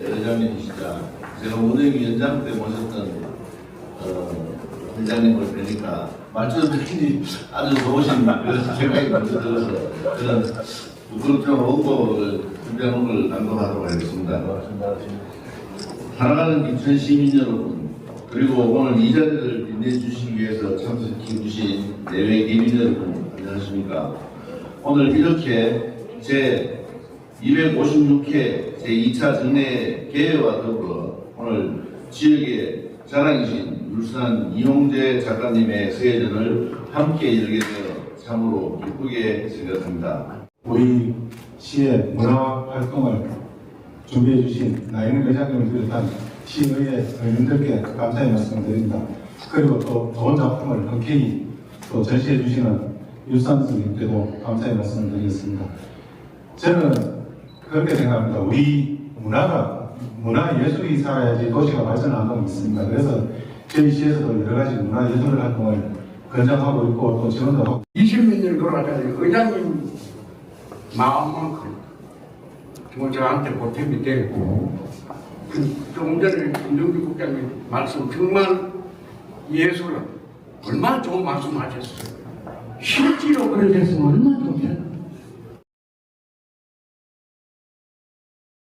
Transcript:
회장님이시자 제가 운영위원장 때 모셨던 어, 회장님을 뵈니까 말씀드리니 아주 좋으신 그런 생각이 먼저 들어서 그런 부끄럽지만 홍보를 준비한 걸 감독하도록 하겠습니다. 사랑하는 기천 시민 여러분 그리고 오늘 이 자리를 빛내주시기 위해서 참석해 주신 내외 개민 여러분 안녕하십니까 오늘 이렇게 제 256회 제2차 정례 개회와 더불어 오늘 지역의 자랑이신 울산 이용재 작가님의 세회전을 함께 열게 되어 참으로 기쁘게 생각합니다. 우리 시의 문화 활동을 준비해 주신 나인 회장님을 비롯한 시의회 의원들께 감사의 말씀을 드립니다. 그리고 또 좋은 작품을 흔쾌히 또 전시해 주시는 유산 선생님께도 감사의 말씀을 드리겠습니다. 저는 그렇게 생각합니다. 우리 문화가 문화 예술이 살아야지 도시가 발전하고 있습니다. 그래서 저희 시에서도 여러 가지 문화 예술 활동을 권장하고 있고 또 지원도 하고 20몇 년 돌아가지고 의장님 마음만큼 정말 저한테 보탬이 되고 그 조금 전에 김정주 국장님 말씀 정말 예술은 얼마나 좋은 말씀 하셨어요. 실제로 그래 됐으면 얼마나 좋겠나.